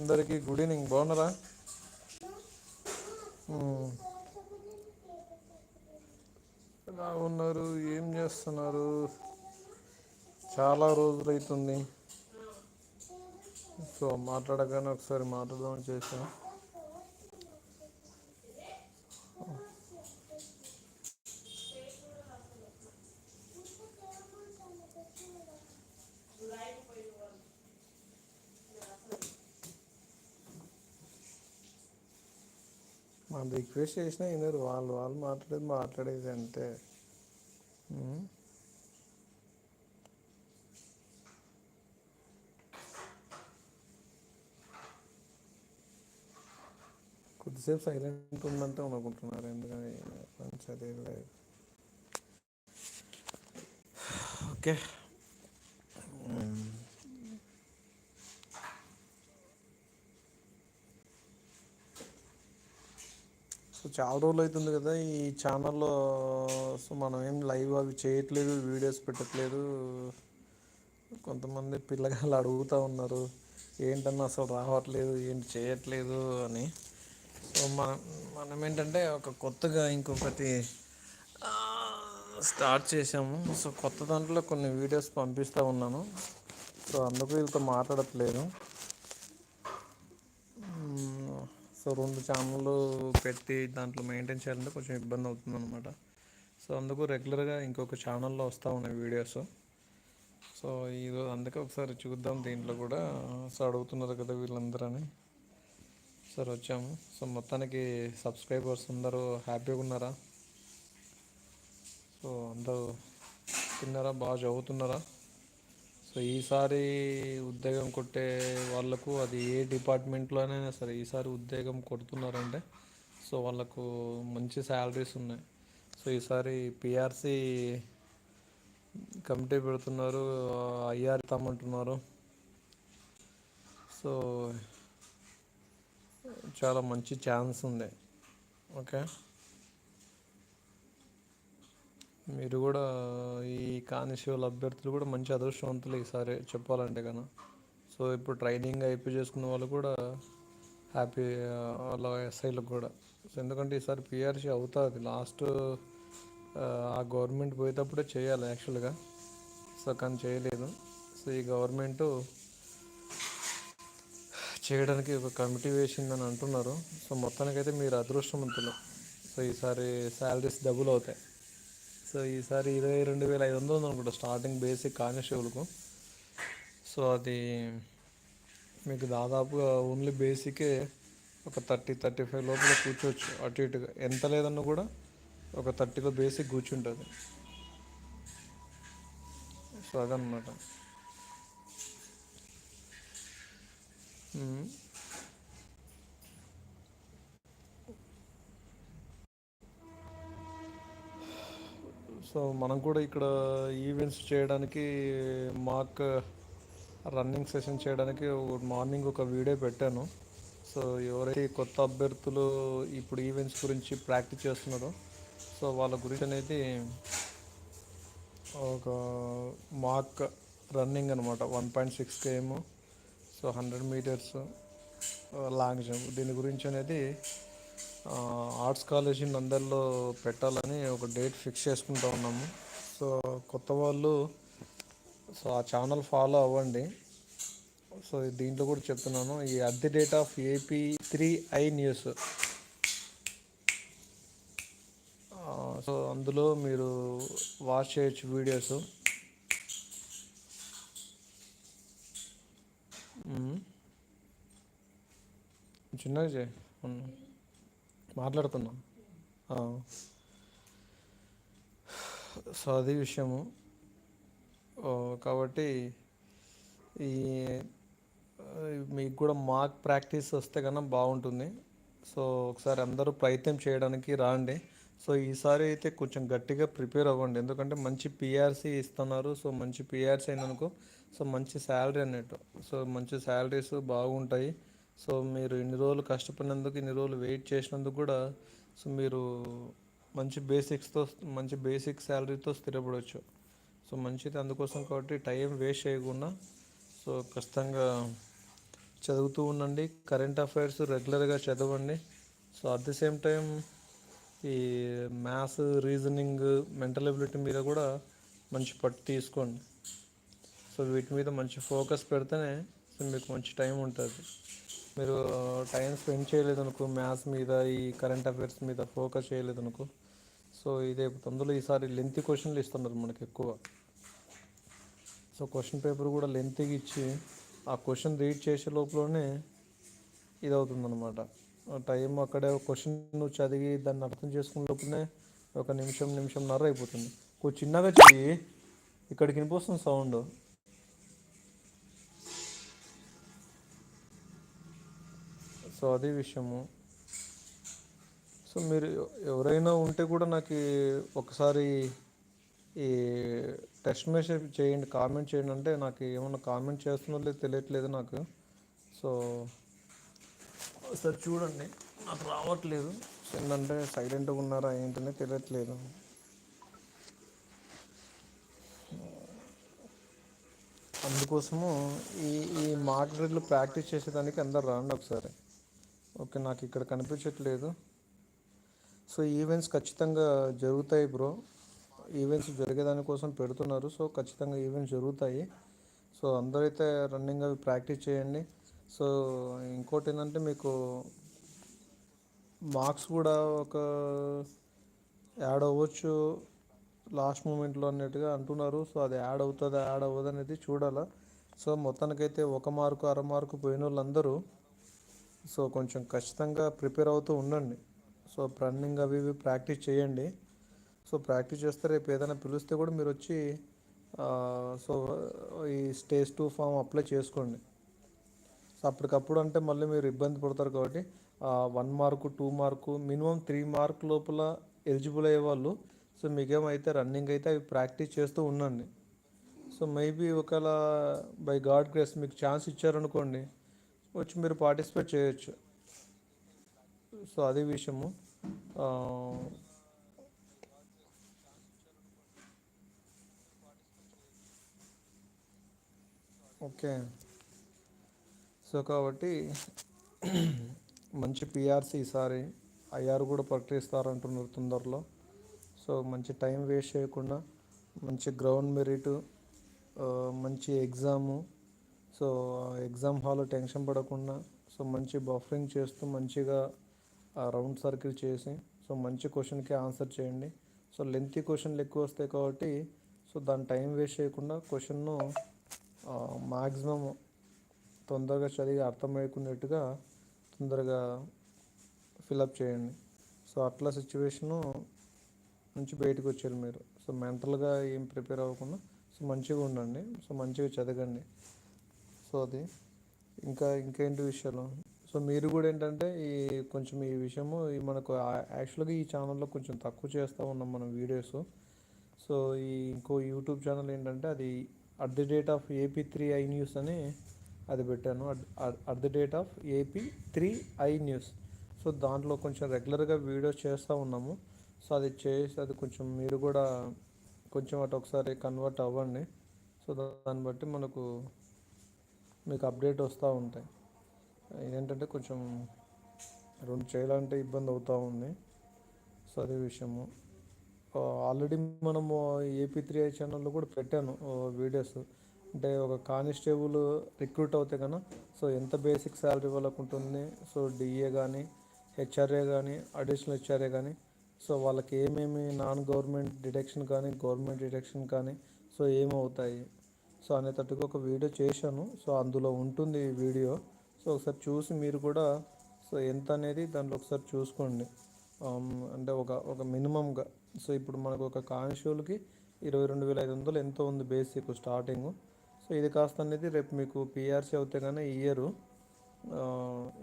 అందరికీ good evening. బాగున్నారా? ఎలా ఉన్నారు? ఏం చేస్తున్నారు? చాలా రోజులు అవుతుంది సో మాట్లాడగానే ఒకసారి మాట్లాడదామని చేశాను. రిక్వెస్ట్ చేసినా వినరు. వాళ్ళు వాళ్ళు మాట్లాడేది మాట్లాడేది అంతే. కొద్దిసేపు సైలెంట్ ఉందంటే అనుకుంటున్నారు. ఎందుకని? మంచి అదే ఓకే. చాలా రోజులు అవుతుంది కదా ఈ ఛానల్లో సో మనం ఏం లైవ్ అవి చేయట్లేదు వీడియోస్ పెట్టట్లేదు. కొంతమంది పిల్లగాళ్ళు అడుగుతూ ఉన్నారు ఏంటన్నా అసలు రావట్లేదు ఏంటి చేయట్లేదు? అని. సో మనం మనం ఏంటంటే ఒక కొత్తగా ఇంకొకటి స్టార్ట్ చేసాము సో కొత్త దాంట్లో కొన్ని వీడియోస్ పంపిస్తూ ఉన్నాను. సో అందుకు వీళ్ళతో మాట్లాడట్లేదు మ్మ్. సో రెండు ఛానళ్ళు పెట్టి దాంట్లో మెయింటైన్ చేయాలంటే కొంచెం ఇబ్బంది అవుతుంది అనమాట సో అందుకు రెగ్యులర్గా ఇంకొక ఛానల్లో వస్తూ ఉన్నాయి వీడియోస్. సో ఈరోజు అందుకే ఒకసారి చూద్దాం దీంట్లో కూడా. సో అడుగుతున్నారు కదా వీళ్ళందరని. సరే వచ్చాము. సో మొత్తానికి సబ్స్క్రైబర్స్ అందరూ హ్యాపీగా ఉన్నారా? సో అందరూ తిన్నారా? బాగా చదువుతున్నారా? సో ఈసారి ఉద్యోగం కొట్టే వాళ్ళకు అది ఏ డిపార్ట్మెంట్లోనైనా సరే ఈసారి ఉద్యోగం కొడుతున్నారంటే సో వాళ్ళకు మంచి శాలరీస్ ఉన్నాయి. సో ఈసారి పిఆర్సి కమిటీ పెడుతున్నారు ఐఆర్ ఇస్తామంటున్నారు సో చాలా మంచి ఛాన్స్ ఉంది. ఓకే? మీరు కూడా ఈ కానిస్టేబుల్ అభ్యర్థులు కూడా మంచి అదృష్టవంతులు ఈసారి చెప్పాలంటే కన్నా. సో ఇప్పుడు ట్రైనింగ్ అయిపోయి చేసుకున్న వాళ్ళు కూడా హ్యాపీ వాళ్ళ ఎస్ఐలకు కూడా. సో ఎందుకంటే ఈసారి పిఆర్సీ అవుతుంది. లాస్ట్ ఆ గవర్నమెంట్ పోయేటప్పుడే చేయాలి యాక్చువల్గా. సో కానీ చేయలేదు. సో ఈ గవర్నమెంట్ చేయడానికి ఒక కమిటీ వేసిందని అంటున్నారు. సో మొత్తానికైతే మీరు అదృష్టవంతులు. సో ఈసారి శాలరీస్ డబుల్ అవుతాయి. సో ఈసారి ఇరవై రెండు వేల ఐదు వందలు అనుకుంటా స్టార్టింగ్ బేసిక్ కానిస్టేబుల్కు సో అది మీకు దాదాపుగా ఓన్లీ బేసికే ఒక థర్టీ థర్టీ ఫైవ్ లోపల కూర్చోవచ్చు. అటు ఇటుగా ఎంత లేదన్నా కూడా ఒక థర్టీలో బేసిక్ కూర్చుంటుంది. సో అదనమాట సో మనం కూడా ఇక్కడ ఈవెంట్స్ చేయడానికి మాక్ రన్నింగ్ సెషన్ చేయడానికి మార్నింగ్ ఒక వీడియో పెట్టాను. సో ఎవరైతే కొత్త అభ్యర్థులు ఇప్పుడు ఈవెంట్స్ గురించి ప్రాక్టీస్ చేస్తున్నారో సో వాళ్ళ గురించి అనేది ఒక మాక్ రన్నింగ్ అనమాట one point six KM so hundred metres long jump దీని గురించి అనేది ఆర్ట్స్ కాలేజీ నందర్లో పెట్టాలని ఒక డేట్ ఫిక్స్ చేసుకుంటా ఉన్నాము. సో కొత్త వాళ్ళు సో ఆ ఛానల్ ఫాలో అవ్వండి. సో దీంట్లో కూడా చెప్తున్నాను. ఈ at the date of AP three I news. So అందులో మీరు వాచ్ చేయొచ్చు వీడియోస్. చిన్నగా చేయి. మాట్లాడుతున్నాం. సో అది విషయము. కాబట్టి ఈ మీకు కూడా మాక్ ప్రాక్టీస్ వస్తే కన్నా బాగుంటుంది. సో ఒకసారి అందరూ ప్రయత్నం చేయడానికి రాండి. సో ఈసారి అయితే కొంచెం గట్టిగా ప్రిపేర్ అవ్వండి. ఎందుకంటే మంచి పిఆర్సీ ఇస్తున్నారు. సో మంచి పిఆర్సీ అయిందనుకో సో మంచి శాలరీ అన్నట్టు. సో మంచి శాలరీస్ బాగుంటాయి. సో మీరు ఇన్ని రోజులు కష్టపడినందుకు ఇన్ని రోజులు వెయిట్ చేసినందుకు కూడా సో మీరు మంచి బేసిక్స్తో మంచి బేసిక్ శాలరీతో స్థిరపడవచ్చు సో మంచిది అందుకోసం కాబట్టి టైం వేస్ట్ చేయకుండా సో ఖచ్చితంగా చదువుతూ ఉండండి. కరెంట్ అఫైర్స్ రెగ్యులర్గా చదవండి. So at the same time ఈ మ్యాథ్స్ రీజనింగ్ మెంటల్ ఎబిలిటీ మీద కూడా మంచి పట్టు తీసుకోండి. సో వీటి మీద మంచి ఫోకస్ పెడితేనే సో మీకు మంచి టైం ఉంటుంది. మీరు టైం స్పెండ్ చేయలేదు అనుకో మ్యాథ్స్ మీద ఈ కరెంట్ అఫైర్స్ మీద ఫోకస్ చేయలేదు అనుకో సో ఇదే అందులో ఈసారి లెంత్ క్వశ్చన్లు ఇస్తున్నారు మనకి ఎక్కువ. సో క్వశ్చన్ పేపర్ కూడా లెంత్గా ఇచ్చి ఆ క్వశ్చన్ రీడ్ చేసే లోపలనే ఇది టైం అక్కడే క్వశ్చన్ నువ్వు చదివి దాన్ని అర్థం చేసుకునే లోపలనే ఒక నిమిషం నిమిషంన్నర అయిపోతుంది. కొంచెం చిన్నగా చెయ్యి. ఇక్కడికి వినిపిస్తుంది సౌండ్. సో అది విషయము. సో మీరు ఎవరైనా ఉంటే కూడా నాకు ఒకసారి ఈ టెక్స్ట్ మెసేజ్ చేయండి కామెంట్ చేయండి. అంటే నాకు ఏమన్నా కామెంట్ చేస్తున్నారో తెలియట్లేదు నాకు. సో ఒకసారి చూడండి. నాకు రావట్లేదు. ఏంటంటే సైలెంట్గా ఉన్నారా ఏంటనే తెలియట్లేదు. అందుకోసము ఈ ఈ మార్క్ డ్రిల్ ప్రాక్టీస్ చేసేదానికి అందరు రాండి ఒకసారి. ఓకే నాకు ఇక్కడ కనిపించట్లేదు. సో ఈవెంట్స్ ఖచ్చితంగా జరుగుతాయి బ్రో. ఈవెంట్స్ జరిగేదాని కోసం పెడుతున్నారు. సో ఖచ్చితంగా ఈవెంట్స్ జరుగుతాయి. సో అందరైతే రన్నింగ్ అవి ప్రాక్టీస్ చేయండి. సో ఇంకోటి ఏంటంటే మీకు మార్క్స్ కూడా ఒక యాడ్ అవ్వచ్చు. లాస్ట్ మూమెంట్లో అన్నట్టుగా అంటున్నారు. సో అది యాడ్ అవుతుందా యాడ్ అవ్వదు అనేది చూడాలా. సో మొత్తానికైతే ఒక మార్కు అర మార్కు పోయిన వాళ్ళందరూ సో కొంచెం ఖచ్చితంగా ప్రిపేర్ అవుతూ ఉండండి. సో రన్నింగ్ అవి ఇవి ప్రాక్టీస్ చేయండి. సో ప్రాక్టీస్ చేస్తే రేపు ఏదైనా పిలిస్తే కూడా మీరు వచ్చి సో ఈ స్టేజ్ టూ ఫామ్ అప్లై చేసుకోండి. సో అప్పటికప్పుడు అంటే మళ్ళీ మీరు ఇబ్బంది పడతారు కాబట్టి one mark two mark minimum three mark లోపల ఎలిజిబుల్ అయ్యే వాళ్ళు సో మీకేమైతే రన్నింగ్ అయితే అవి ప్రాక్టీస్ చేస్తూ ఉండండి. సో మేబీ ఒకవేళ బై గాడ్ గ్రేస్ మీకు ఛాన్స్ ఇచ్చారనుకోండి వచ్చి మీరు పార్టిసిపేట్ చేయొచ్చు. సో అది విషయము. ఓకే. సో కాబట్టి మంచి పిఆర్సీ ఈసారి ఐఆర్ కూడా ప్రకటిస్తారంటున్నారు తొందరలో. సో మంచి టైం వేస్ట్ చేయకుండా మంచి గ్రౌండ్ మెరిట్ మంచి exam so exam hall tension పడకుండా సో మంచి బఫరింగ్ చేస్తూ మంచిగా రౌండ్ సర్కిల్ చేసి సో మంచి క్వశ్చన్కి ఆన్సర్ చేయండి. సో లెంతీ క్వశ్చన్లు ఎక్కువ వస్తాయి కాబట్టి సో దాని టైం వేస్ట్ చేయకుండా క్వశ్చన్ను మ్యాక్సిమం తొందరగా చదివి అర్థమయ్యుకునేట్టుగా తొందరగా ఫిలప్ చేయండి. సో అట్లా సిచ్యువేషను నుంచి బయటకు వచ్చారు మీరు. సో మెంటల్గా ఏం ప్రిపేర్ అవ్వకుండా సో మంచిగా ఉండండి. సో మంచిగా చదవండి. సో అది ఇంకా ఇంకేంటి విషయాలు? సో మీరు కూడా ఏంటంటే ఈ కొంచెం ఈ విషయము ఈ మనకు యాక్చువల్గా ఈ ఛానల్లో కొంచెం తక్కువ చేస్తూ ఉన్నాం మనం వీడియోస్. సో ఈ ఇంకో యూట్యూబ్ ఛానల్ ఏంటంటే అది at the date of AP three I news అని అది పెట్టాను. At the date of AP three I news. So దాంట్లో కొంచెం రెగ్యులర్గా వీడియోస్ చేస్తూ ఉన్నాము. సో అది చేసి అది కొంచెం మీరు కూడా కొంచెం అటు ఒకసారి కన్వర్ట్ అవ్వండి. సో దాన్ని బట్టి మనకు మీకు అప్డేట్ వస్తూ ఉంటాయి. ఏంటంటే కొంచెం రెండు చేయాలంటే ఇబ్బంది అవుతూ ఉంది. సో అదే విషయము. ఆల్రెడీ మనము ఏపీ త్రీ ఐ ఛానల్లో కూడా పెట్టాను వీడియోస్. అంటే ఒక కానిస్టేబుల్ రిక్రూట్ అవుతే కన్నా సో ఎంత బేసిక్ శాలరీ వాళ్ళకు ఉంటుంది సో డిఏ కానీ హెచ్ఆర్ఏ కానీ అడిషనల్ హెచ్ఆర్ఏ కానీ సో వాళ్ళకి ఏమేమి నాన్ గవర్నమెంట్ డిడక్షన్ కానీ గవర్నమెంట్ డిడక్షన్ కానీ సో ఏమవుతాయి? సో అనేటట్టుగా ఒక వీడియో చేశాను. సో అందులో ఉంటుంది ఈ వీడియో. సో ఒకసారి చూసి మీరు కూడా సో ఎంత అనేది దాంట్లో ఒకసారి చూసుకోండి. అంటే ఒక ఒక మినిమంగా. సో ఇప్పుడు మనకు ఒక కాన్షూల్కి ఇరవై రెండు వేల ఐదు వందలు ఎంతో ఉంది బేసిక్ స్టార్టింగ్. సో ఇది కాస్త అనేది రేపు మీకు పిఆర్సీ అవుతే కానీ ఈ ఇయర్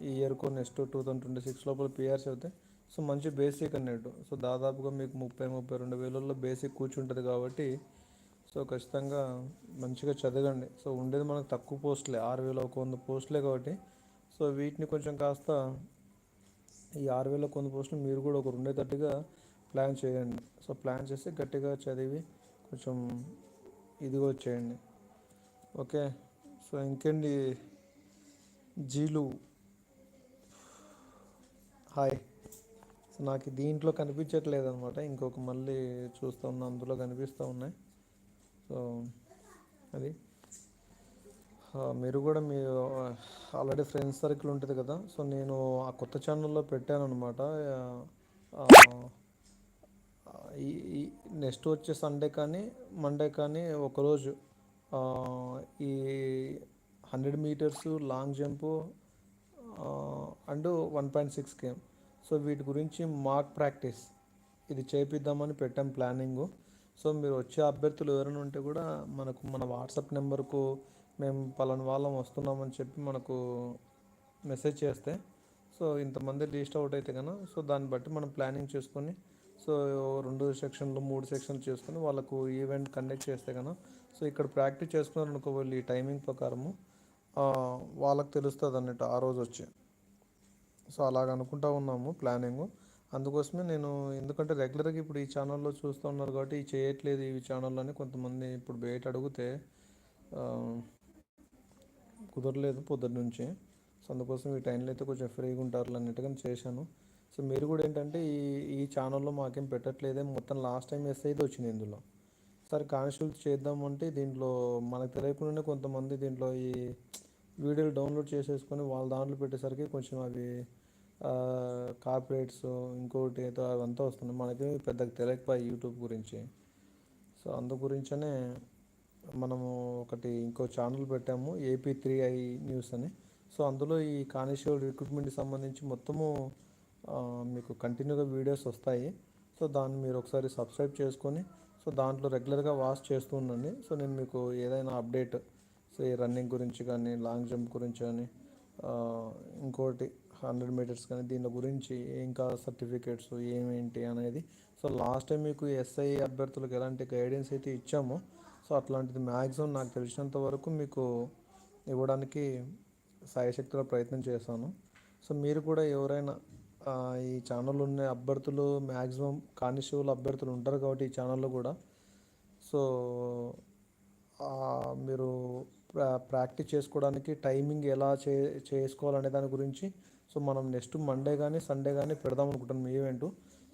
ఈ ఇయర్కు next two thousand twenty six లోపల పిఆర్సీ అవుతే సో మంచి బేసిక్ అన్నట్టు. సో దాదాపుగా మీకు ముప్పై ముప్పై రెండు వేలలో బేసిక్ కూర్చుంటుంది కాబట్టి సో ఖచ్చితంగా మంచిగా చదవండి. సో ఉండేది మనకు తక్కువ పోస్టులే ఆరు వేల ఒక వంద పోస్టులే కాబట్టి. సో వీటిని కొంచెం కాస్త ఈ ఆరు వేల కొంత పోస్టులు మీరు కూడా ఒకరు ఉండేటట్టుగా ప్లాన్ చేయండి. సో ప్లాన్ చేసి గట్టిగా చదివి కొంచెం ఇదిగో చేయండి. ఓకే? సో ఇంకేంటి? జీలు. హాయ్. సో నాకు దీంట్లో కనిపించట్లేదు అనమాట ఇంకొక మళ్ళీ చూస్తూ ఉన్నా అందులో కనిపిస్తూ ఉన్నాయి. సో అది. మీరు కూడా మీ ఆల్రెడీ ఫ్రెండ్స్ సర్కిల్ ఉంటుంది కదా సో నేను ఆ కొత్త ఛానల్లో పెట్టాను అనమాట ఈ నెక్స్ట్ వచ్చే సండే కానీ మండే కానీ ఒకరోజు ఈ hundred metres long jump and one point six KM so వీటి గురించి మాక్ ప్రాక్టీస్. ఇది చేపిద్దామని పెట్టాం ప్లానింగు. సో మీరు వచ్చే అభ్యర్థులు ఎవరైనా ఉంటే కూడా మనకు మన వాట్సాప్ నెంబర్కు మేము పలానా వాళ్ళం వస్తున్నామని చెప్పి మనకు మెసేజ్ చేస్తే సో ఇంతమంది లిస్ట్ అవుట్ అయితే కన్నా సో దాన్ని బట్టి మనం ప్లానింగ్ చేసుకొని సో రెండు సెక్షన్లు మూడు సెక్షన్లు చేసుకొని వాళ్ళకు ఈవెంట్ కండక్ట్ చేస్తే కన్నా సో ఇక్కడ ప్రాక్టీస్ చేసుకున్నారు అనుకో వాళ్ళు ఈ టైమింగ్ ప్రకారము వాళ్ళకు వాళ్ళకి తెలుస్తుంది అన్నట్టు ఆ రోజు వచ్చి. సో అలాగ అనుకుంటా ఉన్నాము ప్లానింగ్. అందుకోసమే నేను ఎందుకంటే రెగ్యులర్గా ఇప్పుడు ఈ ఛానల్లో చూస్తూ ఉన్నారు కాబట్టి ఈ చేయట్లేదు ఈ ఛానల్లో అని కొంతమంది ఇప్పుడు బయట అడిగితే కుదరలేదు పొద్దున్న నుంచి. సో అందుకోసం ఈ టైంలో అయితే కొంచెం ఫ్రీగా ఉంటారు అన్నట్టుగా చేశాను. సో మీరు కూడా ఏంటంటే ఈ ఈ ఛానల్లో మాకేం పెట్టట్లేదే మొత్తం లాస్ట్ టైం ఎస్ అయితే వచ్చింది ఇందులో. సరే కానిస్టేబుల్ చేద్దామంటే దీంట్లో మనకు తెలియకుండానే కొంతమంది దీంట్లో ఈ వీడియోలు డౌన్లోడ్ చేసేసుకొని వాళ్ళ దాంట్లో పెట్టేసరికి కొంచెం అవి కార్పొరేట్స్ ఇంకోటి ఏదో అవంతా వస్తున్నాయి మనకి పెద్దగా తెలియకపోయి యూట్యూబ్ గురించి. సో అందు గురించనే మనము ఒకటి ఇంకో ఛానల్ పెట్టాము ఏపీ త్రీ ఐ న్యూస్ అని. సో అందులో ఈ కానిస్టేబుల్ రిక్రూట్మెంట్కి సంబంధించి మొత్తము మీకు కంటిన్యూగా వీడియోస్ వస్తాయి. సో దాన్ని మీరు ఒకసారి సబ్స్క్రైబ్ చేసుకొని సో దాంట్లో రెగ్యులర్గా వాచ్ చేస్తూ ఉండండి. సో నేను మీకు ఏదైనా అప్డేట్ సో ఈ రన్నింగ్ గురించి కానీ లాంగ్ జంప్ గురించి కానీ ఇంకోటి హండ్రెడ్ మీటర్స్ కానీ దీని గురించి ఇంకా సర్టిఫికేట్స్ ఏమేంటి అనేది. సో లాస్ట్ టైం మీకు ఎస్ఐ అభ్యర్థులకు ఎలాంటి గైడెన్స్ అయితే ఇచ్చామో సో అట్లాంటిది మ్యాక్సిమం నాకు తెలిసినంత వరకు మీకు ఇవ్వడానికి సాయశక్తిలో ప్రయత్నం చేశాను. సో మీరు కూడా ఎవరైనా ఈ ఛానల్ ఉన్న అభ్యర్థులు మ్యాక్సిమం కానిస్టేబుల్ అభ్యర్థులు ఉంటారు కాబట్టి ఈ ఛానల్లో కూడా. సో మీరు ప్రా ప్రాక్టీస్ చేసుకోవడానికి టైమింగ్ ఎలా చే చేసుకోవాలనే దాని గురించి సో మనం నెక్స్ట్ మండే కానీ సండే కానీ పెడదాం అనుకుంటున్నాం. ఈవెంట్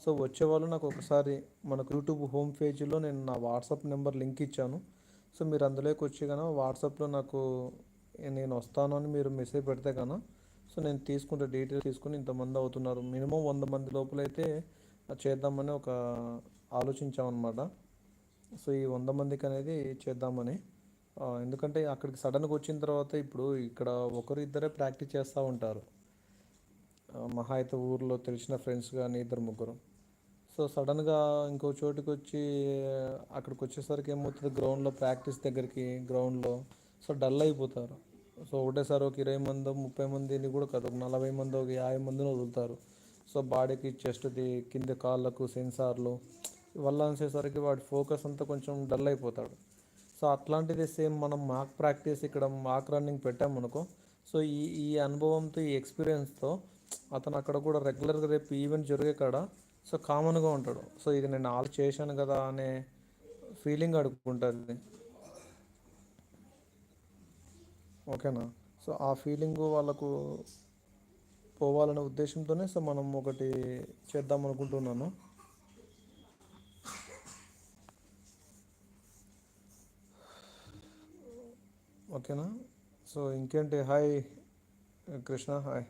సో వచ్చే వాళ్ళు నాకు ఒకసారి మనకు యూట్యూబ్ హోమ్ పేజీలో నేను నా వాట్సాప్ నెంబర్ లింక్ ఇచ్చాను. సో మీరు అందులోకి వచ్చి కనుక వాట్సాప్లో నాకు నేను వస్తాను అని మీరు మెసేజ్ పెడితే కనుక సో నేను తీసుకుంటే డీటెయిల్స్ తీసుకుని ఇంతమంది అవుతున్నారు. మినిమం వంద మంది లోపలైతే చేద్దామని ఒక ఆలోచించామన్నమాట. సో ఈ వంద మందికి అనేది చేద్దామని. ఎందుకంటే అక్కడికి సడన్గా వచ్చిన తర్వాత ఇప్పుడు ఇక్కడ ఒకరు ఇద్దరే ప్రాక్టీస్ చేస్తూ ఉంటారు. మహా అయితే ఊర్లో తెలిసిన ఫ్రెండ్స్ కానీ ఇద్దరు ముగ్గురు. సో సడన్గా ఇంకో చోటుకి వచ్చి అక్కడికి వచ్చేసరికి ఏమవుతుంది? గ్రౌండ్లో ప్రాక్టీస్ దగ్గరికి గ్రౌండ్లో సో డల్ అయిపోతారు. సో ఒకటేసారి ఒక ఇరవై మంది ముప్పై మందిని కూడా కాదు ఒక నలభై మంది ఒక యాభై మందిని వదులుతారు. సో బాడీకి చెస్ట్ది కింద కాళ్ళకు సెన్సార్లు వల్ల అనేసరికి వాడి ఫోకస్ అంతా కొంచెం డల్ అయిపోతాడు. సో అట్లాంటిది సేమ్ మనం మాక్ ప్రాక్టీస్ ఇక్కడ మాక్ రన్నింగ్ పెట్టామనుకో సో ఈ ఈ అనుభవంతో ఈ ఎక్స్పీరియన్స్తో అతను అక్కడ కూడా రెగ్యులర్గా రేపు ఈవెంట్ జరిగే కాడ సో కామన్గా ఉంటాడు. సో ఇది నేను ఆల్ చేశాను కదా అనే ఫీలింగ్ అడుగుంటుంది ఓకేనా? సో ఆ ఫీలింగ్ వాళ్ళకు పోవాలనే ఉద్దేశంతోనే సో మనం ఒకటి చేద్దాం అనుకుంటున్నాను. ఓకేనా? సో ఇంకేంటి? హాయ్ కృష్ణ హాయ్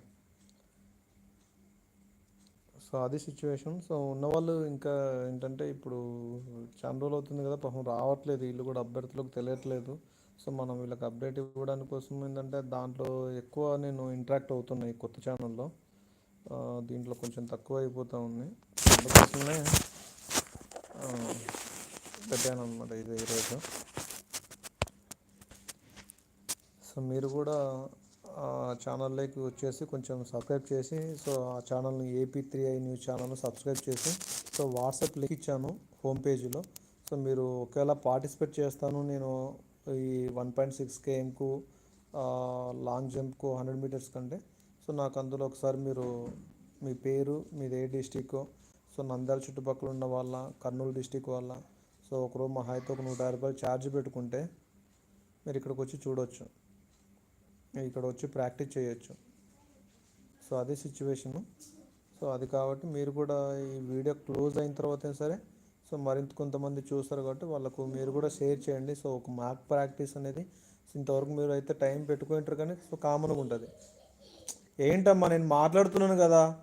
సో అది సిచ్యువేషన్ సో ఉన్నవాళ్ళు ఇంకా ఏంటంటే ఇప్పుడు చాలా రోజులు అవుతుంది కదా పాపం రావట్లేదు. వీళ్ళు కూడా అభ్యర్థులకు తెలియట్లేదు. సో మనం వీళ్ళకి అప్డేట్ ఇవ్వడానికి కోసం ఏంటంటే దాంట్లో ఎక్కువ నేను ఇంటరాక్ట్ అవుతున్నాయి కొత్త ఛానల్లో దీంట్లో కొంచెం తక్కువ అయిపోతూ ఉంది. అందుకోసమే పెట్టాను అనమాట ఇది ఈరోజు. సో మీరు కూడా ఛానల్లోకి వచ్చేసి కొంచెం సబ్స్క్రైబ్ చేసి సో ఆ ఛానల్ని ఏపీ త్రీ ఐ న్యూస్ ఛానల్ని సబ్స్క్రైబ్ చేసి సో వాట్సాప్ లింక్ ఇచ్చాను హోమ్ పేజీలో. సో మీరు ఒకవేళ పార్టిసిపేట్ చేస్తాను నేను ఈ వన్ పాయింట్ సిక్స్ కేఎంకు లాంగ్ జంప్కు హండ్రెడ్ మీటర్స్ కంటే సో నాకు అందులో ఒకసారి మీరు మీ పేరు మీది ఏ డిస్టిక్ సో నంద్యాల చుట్టుపక్కల ఉన్న వాళ్ళ కర్నూలు డిస్టిక్ వాళ్ళ సో ఒకరోజు రూమ్ హైతో ఒక నూట యాభై రూపాయలు ఛార్జ్ పెట్టుకుంటే మీరు ఇక్కడికి వచ్చి చూడొచ్చు. ఇక్కడ వచ్చి ప్రాక్టీస్ చేయొచ్చు. సో అదే సిచ్యువేషను. సో అది కాబట్టి మీరు కూడా ఈ వీడియో క్లోజ్ అయిన తర్వాత సరే సో మరింత కొంతమంది చూస్తారు కాబట్టి వాళ్ళకు మీరు కూడా షేర్ చేయండి. సో ఒక మ్యాక్ ప్రాక్టీస్ అనేది ఇంతవరకు మీరు అయితే టైం పెట్టుకుంటారు కానీ సో కామన్గా ఉంటుంది. ఏంటమ్మా నేను మాట్లాడుతున్నాను కదా?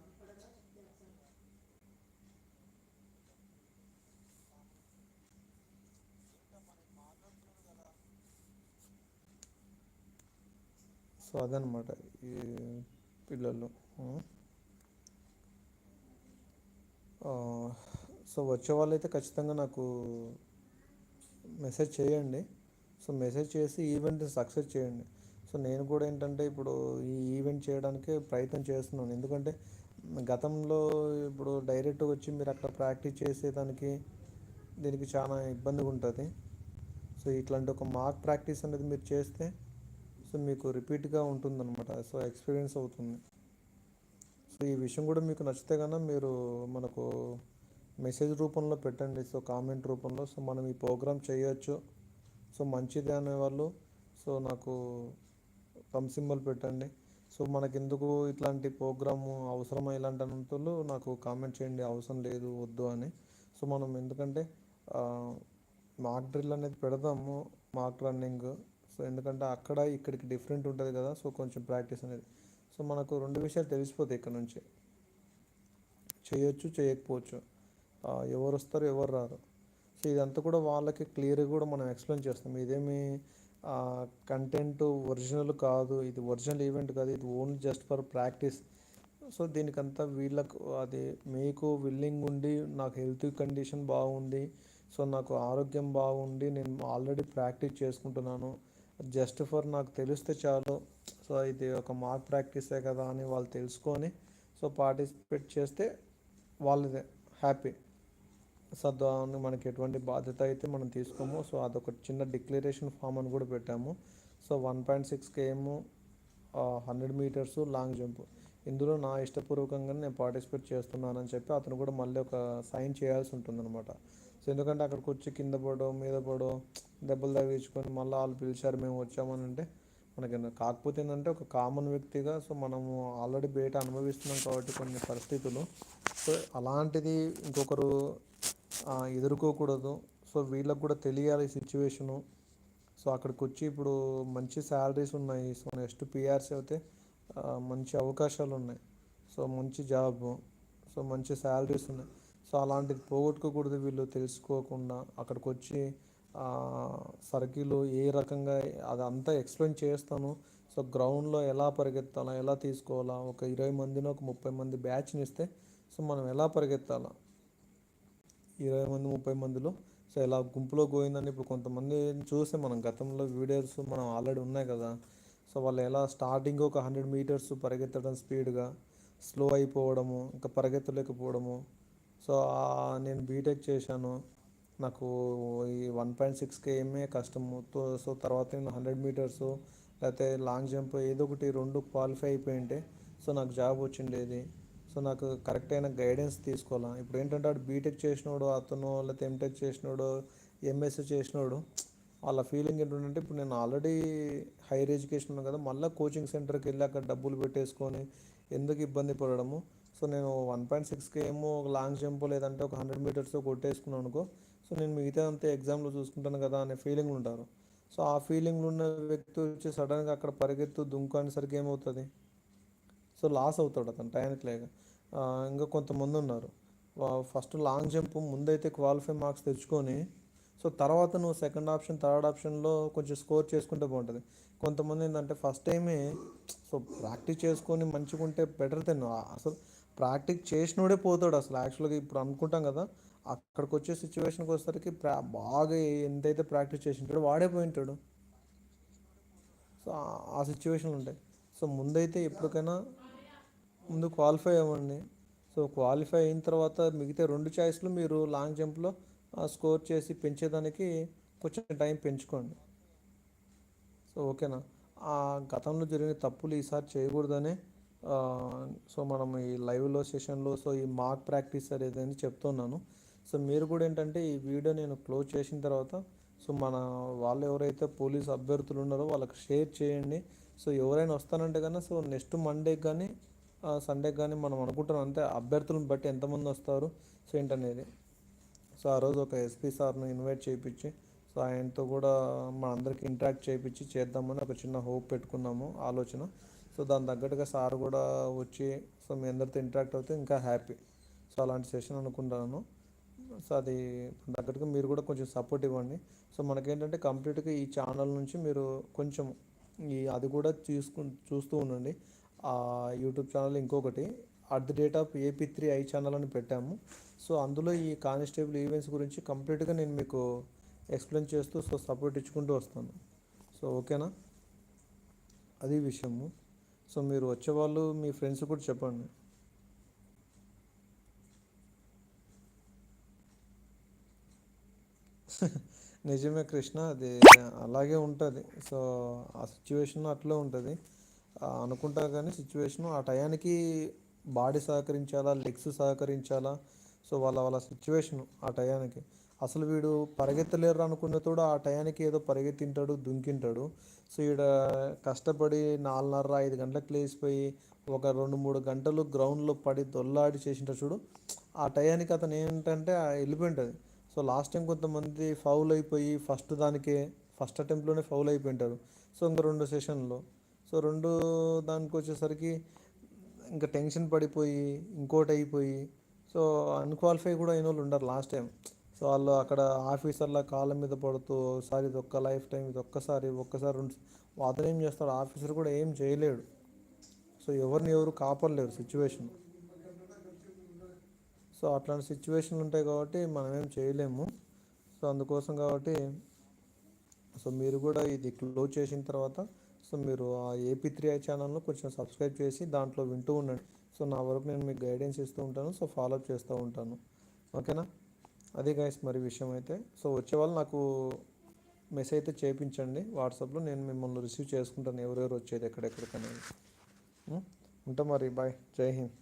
సో అదనమాట ఈ పిల్లలు. సో వచ్చే వాళ్ళైతే ఖచ్చితంగా నాకు మెసేజ్ చేయండి. సో మెసేజ్ చేసి ఈవెంట్ సక్సెస్ చేయండి. సో నేను కూడా ఏంటంటే ఇప్పుడు ఈ ఈవెంట్ చేయడానికి ప్రయత్నం చేస్తున్నాను. ఎందుకంటే గతంలో ఇప్పుడు డైరెక్ట్ వచ్చి మీరు అక్కడ ప్రాక్టీస్ చేసేదానికి దీనికి చాలా ఇబ్బందిగా ఉంటుంది సో ఇట్లాంటి ఒక మార్క్ ప్రాక్టీస్ అనేది మీరు చేస్తే సో మీకు రిపీట్గా ఉంటుందన్నమాట. సో ఎక్స్పీరియన్స్ అవుతుంది. సో ఈ విషయం కూడా మీకు నచ్చితే కన్నా మీరు మనకు మెసేజ్ రూపంలో పెట్టండి. సో కామెంట్ రూపంలో. సో మనం ఈ ప్రోగ్రామ్ చేయొచ్చు. సో మంచిది అనేవాళ్ళు. సో నాకు కమ్ సింబల్ పెట్టండి. సో మనకి ఎందుకు ఇట్లాంటి ప్రోగ్రాము అవసరమా ఇలాంటి అనంతలు? నాకు కామెంట్ చేయండి. అవసరం లేదు వద్దు అని. సో మనం ఎందుకంటే మార్క్ డ్రిల్ అనేది పెడదాము మార్క్ రన్నింగ్ సో ఎందుకంటే అక్కడ ఇక్కడికి డిఫరెంట్ ఉంటుంది కదా సో కొంచెం ప్రాక్టీస్ అనేది. సో మనకు రెండు విషయాలు తెలిసిపోతాయి ఇక్కడ నుంచి. చేయొచ్చు చేయకపోవచ్చు. ఎవరు వస్తారు ఎవరు రారు. సో ఇదంతా కూడా వాళ్ళకి క్లియర్గా కూడా మనం ఎక్స్ప్లెయిన్ చేస్తాం. ఇదేమి కంటెంట్ ఒరిజినల్ కాదు ఇది ఒరిజినల్ ఈవెంట్ కాదు ఇది only just for practice so దీనికంతా వీళ్ళకు అది మీకు విల్లింగ్ ఉండి నాకు హెల్త్ కండిషన్ బాగుంది సో నాకు ఆరోగ్యం బాగుండి నేను ఆల్రెడీ ప్రాక్టీస్ చేసుకుంటున్నాను. జస్ట్ ఫర్ నాకు తెలిస్తే చాలు. సో ఇది ఒక మార్క్ ప్రాక్టీసే కదా అని వాళ్ళు తెలుసుకొని సో పార్టిసిపేట్ చేస్తే వాళ్ళదే హ్యాపీ. సో దాన్ని మనకి ఎటువంటి బాధ్యత అయితే మనం తీసుకోము. సో అదొక చిన్న డిక్లరేషన్ ఫామ్ అని కూడా పెట్టాము. So one point six KM hundred metres long jump. ఇందులో నా ఇష్టపూర్వకంగా నేను పార్టిసిపేట్ చేస్తున్నానని చెప్పి అతను కూడా మళ్ళీ ఒక సైన్ చేయాల్సి ఉంటుందన్నమాట. సో ఎందుకంటే అక్కడికి వచ్చి కింద పడో మీద పడో దెబ్బలు తగిలించుకొని మళ్ళీ వాళ్ళు పిలిచారు మేము వచ్చామని అంటే మనకి కాకపోతే ఏంటంటే ఒక కామన్ వ్యక్తిగా సో మనము ఆల్రెడీ బయట అనుభవిస్తున్నాం కాబట్టి కొన్ని పరిస్థితులు. సో అలాంటిది ఇంకొకరు ఎదుర్కోకూడదు. సో వీళ్ళకు కూడా తెలియాలి సిచ్యువేషను. సో అక్కడికి వచ్చి ఇప్పుడు మంచి శాలరీస్ ఉన్నాయి. సో నెక్స్ట్ పిఆర్సీ అయితే మంచి అవకాశాలు ఉన్నాయి. సో మంచి జాబ్ సో మంచి శాలరీస్ ఉన్నాయి. సో అలాంటిది పోగొట్టుకోకూడదు వీళ్ళు తెలుసుకోకుండా అక్కడికి వచ్చి సర్కిల్ ఏ రకంగా అదంతా ఎక్స్ప్లెయిన్ చేస్తాను. సో గ్రౌండ్లో ఎలా పరిగెత్తాలా ఎలా తీసుకోవాలా ఒక ఇరవై మందిని ఒక ముప్పై మంది బ్యాచ్ని ఇస్తే సో మనం ఎలా పరిగెత్తాలా? ఇరవై మంది ముప్పై మందిలో. సో ఇలా గుంపులో పోయిందని ఇప్పుడు కొంతమంది చూస్తే మనం గతంలో వీడియోస్ మనం ఆల్రెడీ ఉన్నాయి కదా. సో వాళ్ళు ఎలా స్టార్టింగ్ ఒక హండ్రెడ్ మీటర్స్ పరిగెత్తడం స్పీడ్గా స్లో అయిపోవడము ఇంకా పరిగెత్తలేకపోవడము సో నేను బీటెక్ చేశాను. నాకు ఈ వన్ పాయింట్ సిక్స్ కేఎంఏ కష్టము సో తర్వాత నేను హండ్రెడ్ మీటర్స్ లేకపోతే లాంగ్ జంప్ ఏదో ఒకటి రెండు క్వాలిఫై అయిపోయింటే సో నాకు జాబ్ వచ్చిండేది. సో నాకు కరెక్ట్ అయిన గైడెన్స్ తీసుకోవాలా. ఇప్పుడు ఏంటంటే అటు బీటెక్ చేసినోడు అతను లేకపోతే ఎంటెక్ చేసినోడు ఎంఎస్సీ చేసినోడు వాళ్ళ ఫీలింగ్ ఏంటంటే ఇప్పుడు నేను ఆల్రెడీ హైయర్ ఎడ్యుకేషన్ ఉన్నాను కదా మళ్ళీ కోచింగ్ సెంటర్కి వెళ్ళి అక్కడ డబ్బులు పెట్టేసుకొని ఎందుకు ఇబ్బంది పడడము? సో నేను వన్ పాయింట్ సిక్స్కి ఏమో ఒక లాంగ్ జంప్ లేదంటే ఒక హండ్రెడ్ మీటర్స్ కొట్టేసుకున్నాను అనుకో. సో నేను మిగతా అంతా ఎగ్జామ్లో చూసుకుంటాను కదా అనే ఫీలింగ్లు ఉంటారు. సో ఆ ఫీలింగ్లు ఉన్న వ్యక్తి వచ్చి సడన్గా అక్కడ పరిగెత్తు దుంకానేసరికి ఏమవుతుంది? సో లాస్ అవుతాడు అతను టైంకి లేక. ఇంకా కొంతమంది ఉన్నారు. ఫస్ట్ లాంగ్ జంప్ ముందైతే క్వాలిఫై మార్క్స్ తెచ్చుకొని సో తర్వాత నువ్వు సెకండ్ ఆప్షన్ థర్డ్ ఆప్షన్లో కొంచెం స్కోర్ చేసుకుంటే బాగుంటుంది. కొంతమంది ఏంటంటే ఫస్ట్ టైమే సో ప్రాక్టీస్ చేసుకొని మంచిగా ఉంటే బెటర్ దెన్ అసలు ప్రాక్టీస్ చేసినోడే పోతాడు అసలు. యాక్చువల్గా ఇప్పుడు అనుకుంటాం కదా అక్కడికి వచ్చే సిచ్యువేషన్కి వచ్చేసరికి ప్రా బాగా ఎంతైతే ప్రాక్టీస్ చేసి ఉంటాడో వాడే పోయి ఉంటాడు. సో ఆ- సిచ్యువేషన్లు ఉంటాయి. సో ముందైతే ఎప్పటికైనా ముందు క్వాలిఫై అవ్వండి. సో క్వాలిఫై అయిన తర్వాత మిగతా రెండు చాయిస్లు మీరు లాంగ్ జంప్లో స్కోర్ చేసి పెంచేదానికి కొంచెం టైం పెంచుకోండి. సో ఓకేనా? ఆ గతంలో జరిగిన తప్పులు ఈసారి చేయకూడదనే సో మనం ఈ లైవ్లో సెషన్లో సో ఈ మార్క్ ప్రాక్టీస్ అనేది చెప్తున్నాను. సో మీరు కూడా ఏంటంటే ఈ వీడియో నేను క్లోజ్ చేసిన తర్వాత సో మన వాళ్ళు ఎవరైతే పోలీస్ అభ్యర్థులు ఉన్నారో వాళ్ళకి షేర్ చేయండి. సో ఎవరైనా వస్తానంటే కన్నా సో నెక్స్ట్ మండేకి కానీ సండేకి కానీ మనం అనుకుంటున్నాం. అంతే అభ్యర్థులను బట్టి ఎంతమంది వస్తారు? సో ఏంటనేది. సో ఆ రోజు ఒక ఎస్పీ సార్ను ఇన్వైట్ చేయించి సో ఆయనతో కూడా మనందరికీ అందరికి ఇంటరాక్ట్ చేయించి చేద్దామని ఒక చిన్న హోప్ పెట్టుకున్నాము ఆలోచన. సో దాని తగ్గట్టుగా సార్ కూడా వచ్చి సో మీ అందరితో ఇంటరాక్ట్ అవుతే ఇంకా హ్యాపీ సో అలాంటి సెషన్ అనుకుంటాను. సో అది తగ్గట్టుగా మీరు కూడా కొంచెం సపోర్ట్ ఇవ్వండి. సో మనకేంటంటే కంప్లీట్గా ఈ ఛానల్ నుంచి మీరు కొంచెం ఈ అది కూడా చూసుకు చూస్తూ ఉండండి. ఆ యూట్యూబ్ ఛానల్ ఇంకొకటి at the date of AP three I channel అని పెట్టాము. సో అందులో ఈ కానిస్టేబుల్ ఈవెంట్స్ గురించి కంప్లీట్గా నేను మీకు ఎక్స్ప్లెయిన్ చేస్తూ సో సపోర్ట్ ఇచ్చుకుంటూ వస్తాను. సో ఓకేనా? అది విషయము. సో మీరు వచ్చేవాళ్ళు మీ ఫ్రెండ్స్ కూడా చెప్పండి. నిజమే కృష్ణ అది అలాగే ఉంటుంది. సో ఆ సిచ్యువేషన్ అట్లే ఉంటుంది. అనుకుంటా కానీ సిచ్యువేషన్ ఆ టయానికి బాడీ సహకరించాలా లెగ్స్ సహకరించాలా? సో వాళ్ళ వాళ్ళ సిచ్యువేషన్ ఆ టయానికి. అసలు వీడు పరిగెత్తలేరు అనుకున్న తోడు ఆ టయానికి ఏదో పరిగెత్తింటాడు దుంకింటాడు. సో ఈడ కష్టపడి నాలుగున్నర ఐదు గంటలకు లేచిపోయి ఒక రెండు మూడు గంటలు గ్రౌండ్లో పడి దొల్లాడి చేసింటాడు చూడు. ఆ టయానికి అతను ఏంటంటే ఆ సో లాస్ట్ టైం కొంతమంది ఫౌల్ అయిపోయి ఫస్ట్ దానికే ఫస్ట్ అటెంప్ట్లోనే ఫౌల్ అయిపోయింటారు. సో ఇంకా రెండు సెషన్లో. సో రెండు దానికి వచ్చేసరికి ఇంకా టెన్షన్ పడిపోయి ఇంకోటి అయిపోయి. సో అన్క్వాలిఫై కూడా అయిన వాళ్ళు ఉండరు లాస్ట్ టైం. సో వాళ్ళు అక్కడ ఆఫీసర్ల కాళ్ళ మీద పడుతూ ఒకసారి ఇది ఒక్క లైఫ్ టైం ఇది ఒక్కసారి ఒక్కసారి రెండు అతను ఏం చేస్తాడు? ఆఫీసర్ కూడా ఏం చేయలేడు. సో ఎవరిని ఎవరు కాపాడలేరు సిచ్యువేషన్ సో అట్లాంటి సిచ్యువేషన్లు ఉంటాయి కాబట్టి మనం ఏం చేయలేము. సో అందుకోసం కాబట్టి సో మీరు కూడా ఇది క్లోజ్ చేసిన తర్వాత సో మీరు ఆ ఏపీ త్రీ ఐ ఛానల్ను కొంచెం సబ్స్క్రైబ్ చేసి దాంట్లో వింటూ ఉండండి. సో నా వరకు నేను మీకు గైడెన్స్ ఇస్తూ ఉంటాను. సో ఫాలోఅప్ చేస్తూ ఉంటాను. ఓకేనా? అదే గాయస్ మరి విషయం అయితే సో వచ్చే వాళ్ళు నాకు మెసేజ్ అయితే చేయించండి వాట్సాప్లో నేను మిమ్మల్ని రిసీవ్ చేసుకుంటాను. ఎవరెవరు వచ్చేది ఎక్కడెక్కడికనేది ఉంటా మరి బాయ్ జై హింద్.